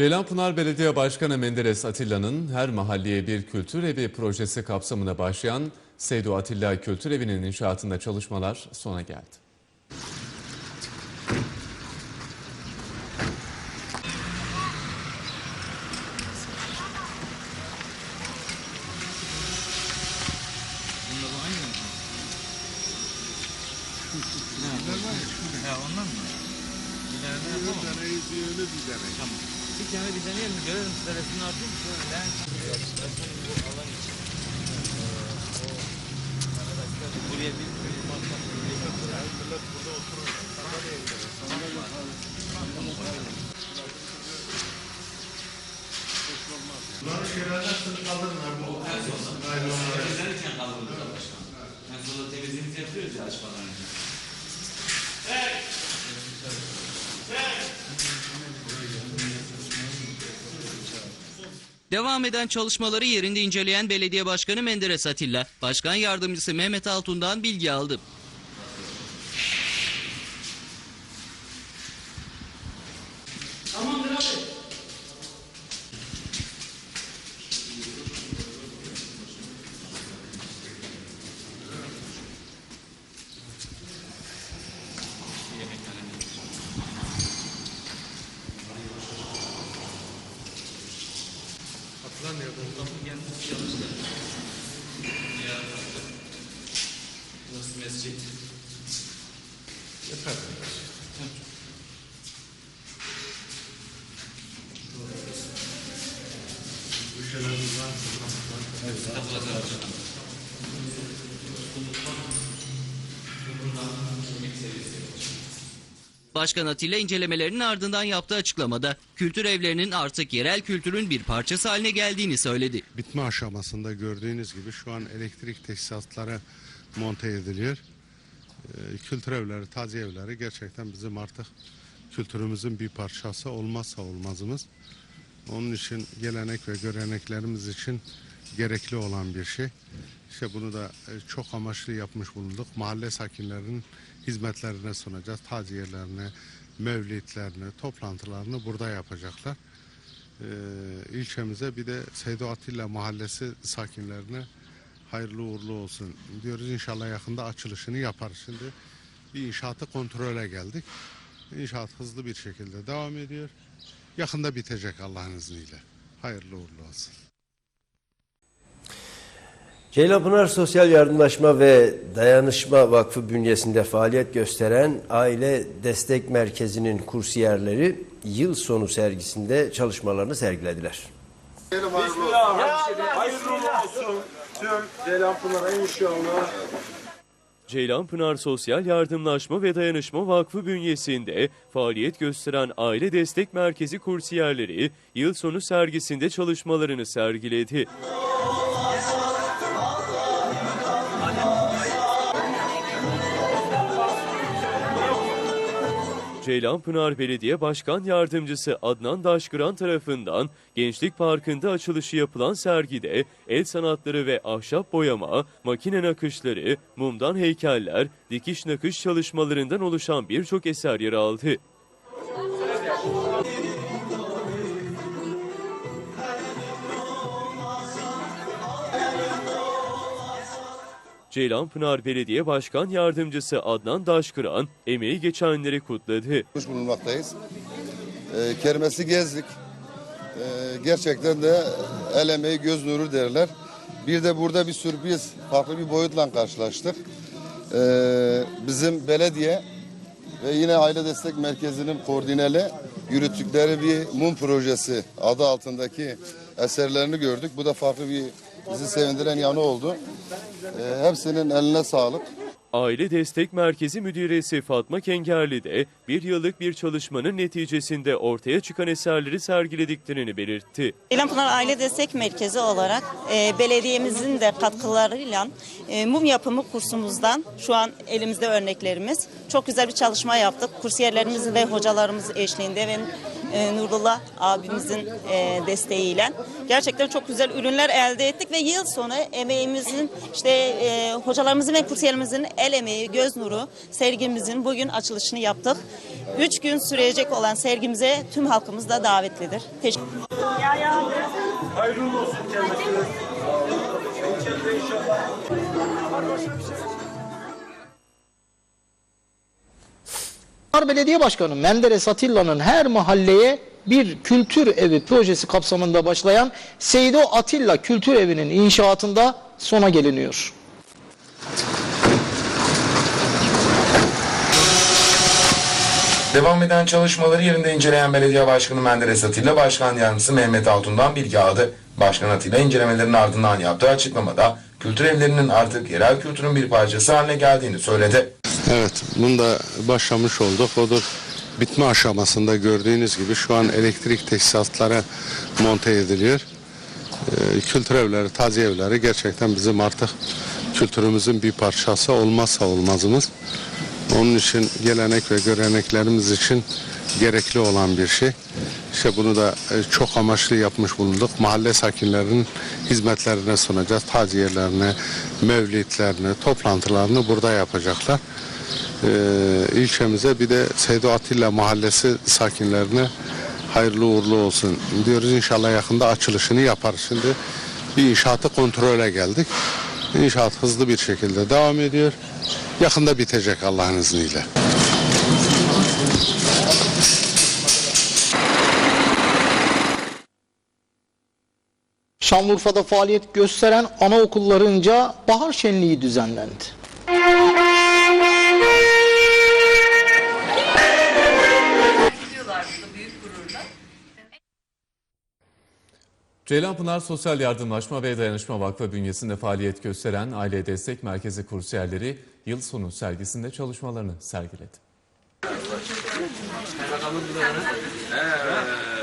Ceylanpınar Belediye Başkanı Menderes Atilla'nın her mahalleye bir kültür evi projesi kapsamında başlayan Seydo Atilla Kültür Evi'nin inşaatında çalışmalar sona geldi. Ha ondan mı? Bir tane de yapalım. Tamam. Tane bir deneyelim görelim size resmini atayım. Ben bu alan için. Ee, buraya bir bir masraf Millet burada oturur. Temizlenirken kaldırılır da başkan. En sonunda temizliğimizi yapıyoruz ya açmadan önce. Devam eden çalışmaları yerinde inceleyen Belediye Başkanı Menderes Atilla, Başkan Yardımcısı Mehmet Altun'dan bilgi aldı. Mescit. Başkan Atilla incelemelerinin ardından yaptığı açıklamada kültür evlerinin artık yerel kültürün bir parçası haline geldiğini söyledi. bitme aşamasında gördüğünüz gibi şu an elektrik tesisatları monte ediliyor. Ee, Kültür evleri, taziye evleri gerçekten bizim artık kültürümüzün bir parçası olmazsa olmazımız. Onun için gelenek ve göreneklerimiz için gerekli olan bir şey. İşte bunu da e, çok amaçlı yapmış bulunduk. Mahalle sakinlerinin hizmetlerine sunacağız. Taziyelerine, mevlidlerine, toplantılarını burada yapacaklar. Ee, ilçemize bir de Seydo Atilla Mahallesi sakinlerine hayırlı uğurlu olsun diyoruz. İnşallah yakında açılışını yaparız. Şimdi bir inşaatı kontrole geldik. İnşaat hızlı bir şekilde devam ediyor. Yakında bitecek Allah'ın izniyle. Hayırlı uğurlu olsun. Ceylanpınar Sosyal Yardımlaşma ve Dayanışma Vakfı bünyesinde faaliyet gösteren Aile Destek Merkezi'nin kursiyerleri yıl sonu sergisinde çalışmalarını sergilediler. Hayırlı olsun tüm Ceylanpınar'a inşallah. Ceylanpınar Sosyal Yardımlaşma ve Dayanışma Vakfı bünyesinde faaliyet gösteren Aile Destek Merkezi kursiyerleri yıl sonu sergisinde çalışmalarını sergiledi. Ceylanpınar Belediye Başkan Yardımcısı Adnan Daşkıran tarafından Gençlik Parkı'nda açılışı yapılan sergide el sanatları ve ahşap boyama, makine nakışları, mumdan heykeller, dikiş nakış çalışmalarından oluşan birçok eser yer aldı. Ceylanpınar Belediye Başkan Yardımcısı Adnan Daşkıran emeği geçenleri kutladı. bulunmaktayız. Ee, kermesi gezdik. Ee, gerçekten de el emeği göz nuru derler. Bir de burada bir sürpriz, farklı bir boyutla karşılaştık. Ee, bizim belediye ve yine Aile Destek Merkezi'nin koordineli yürüttükleri bir mum projesi adı altındaki eserlerini gördük. Bu da farklı bir bizi sevindiren yanı oldu. Ee, hepsinin eline sağlık. Aile Destek Merkezi Müdiresi Fatma Kengerli de bir yıllık bir çalışmanın neticesinde ortaya çıkan eserleri sergilediklerini belirtti. İlhanpınar Aile Destek Merkezi olarak e, belediyemizin de katkılarıyla e, mum yapımı kursumuzdan şu an elimizde örneklerimiz. Çok güzel bir çalışma yaptık. Kursiyerlerimizin ve hocalarımız eşliğinde ve e, Nurullah abimizin e, desteğiyle gerçekten çok güzel ürünler elde ettik ve yıl sonu emeğimizin işte e, hocalarımızın ve kursiyerlerimizin el emeği, göz nuru sergimizin bugün açılışını yaptık. Üç gün sürecek olan sergimize tüm halkımız da davetlidir. Teşekkür Hayırlı olsun kendisine. İçeride inşallah. Pınar Belediye Başkanı Menderes Atilla'nın her mahalleye bir kültür evi projesi kapsamında başlayan Seydo Atilla Kültür Evi'nin inşaatında sona geliniyor. Devam eden çalışmaları yerinde inceleyen Belediye Başkanı Menderes Atilla, Başkan Yardımcısı Mehmet Altun'dan bilgi aldı. Başkan Atilla incelemelerin ardından yaptığı açıklamada kültür evlerinin artık yerel kültürün bir parçası haline geldiğini söyledi. Evet, bunu da başlamış olduk. Odur bitme aşamasında gördüğünüz gibi şu an elektrik tesisatları monte ediliyor. Ee, kültür evleri, taziye evleri gerçekten bizim artık kültürümüzün bir parçası olmazsa olmazımız. Onun için gelenek ve göreneklerimiz için gerekli olan bir şey. İşte bunu da e, çok amaçlı yapmış bulunduk. Mahalle sakinlerinin hizmetlerine sunacağız. Taziyelerine, mevlitlerini, toplantılarını burada yapacaklar. Ee, ilçemize bir de Seydo Atilla Mahallesi sakinlerine hayırlı uğurlu olsun diyoruz. İnşallah yakında açılışını yaparız. Şimdi bir inşaatı kontrole geldik. İnşaat hızlı bir şekilde devam ediyor. Yakında bitecek Allah'ın izniyle. Şanlıurfa'da faaliyet gösteren anaokullarınca bahar şenliği düzenlendi. Ceylanpınar Sosyal Yardımlaşma ve Dayanışma Vakfı bünyesinde faaliyet gösteren Aile Destek Merkezi kursiyerleri yıl sonu sergisinde çalışmalarını sergiledi.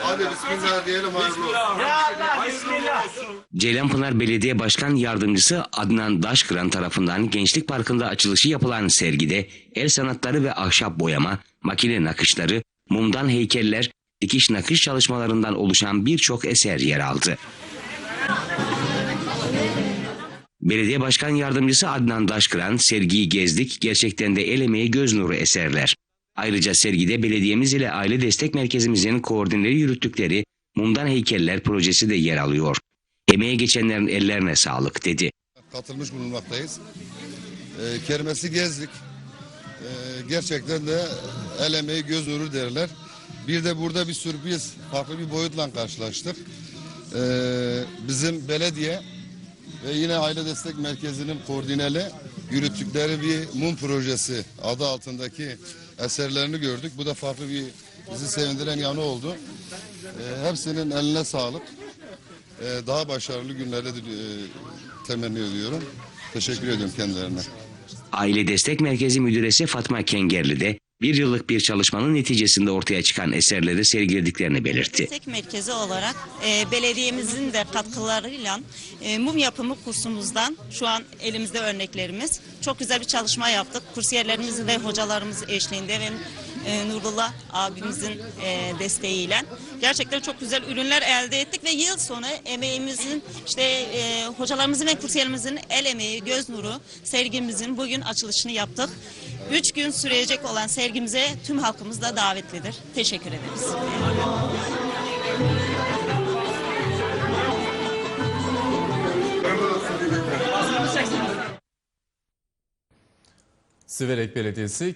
Hadi bismillah diyelim hayırlı olsun. Ceylanpınar Belediye Başkan Yardımcısı Adnan Daşkıran tarafından Gençlik Parkı'nda açılışı yapılan sergide el sanatları ve ahşap boyama, makine nakışları, mumdan heykeller, dikiş nakış çalışmalarından oluşan birçok eser yer aldı. Belediye Başkan Yardımcısı Adnan Daşkıran sergiyi gezdik, gerçekten de el emeği göz nuru eserler. Ayrıca sergide belediyemiz ile aile destek merkezimizin koordineli yürüttükleri mumdan heykeller projesi de yer alıyor. Emeğe geçenlerin ellerine sağlık dedi. Katılmış bulunmaktayız. Ee, kermesi gezdik. Ee, gerçekten de el emeği göz nuru derler. Bir de burada bir sürpriz, farklı bir boyutla karşılaştık. Ee, bizim belediye ve yine Aile Destek Merkezi'nin koordineli yürüttükleri bir mum projesi adı altındaki eserlerini gördük. Bu da farklı bir bizi sevindiren yanı oldu. Ee, hepsinin eline sağlık. Ee, daha başarılı günlerde e, temenni ediyorum. Teşekkür ediyorum kendilerine. Aile Destek Merkezi Müdüresi Fatma Kengerli de bir yıllık bir çalışmanın neticesinde ortaya çıkan eserleri sergilediklerini belirtti. Destek merkezi olarak e, belediyemizin de katkılarıyla e, mum yapımı kursumuzdan şu an elimizde örneklerimiz. Çok güzel bir çalışma yaptık. Kursiyerlerimizin ve hocalarımız eşliğinde ve e, Nurullah abimizin e, desteğiyle. Gerçekten çok güzel ürünler elde ettik ve yıl sonu emeğimizin işte e, hocalarımızın ve kursiyerimizin el emeği, göz nuru sergimizin bugün açılışını yaptık. Üç gün sürecek olan sergimize tüm halkımız da davetlidir. Teşekkür ederiz. Siverek Belediyesi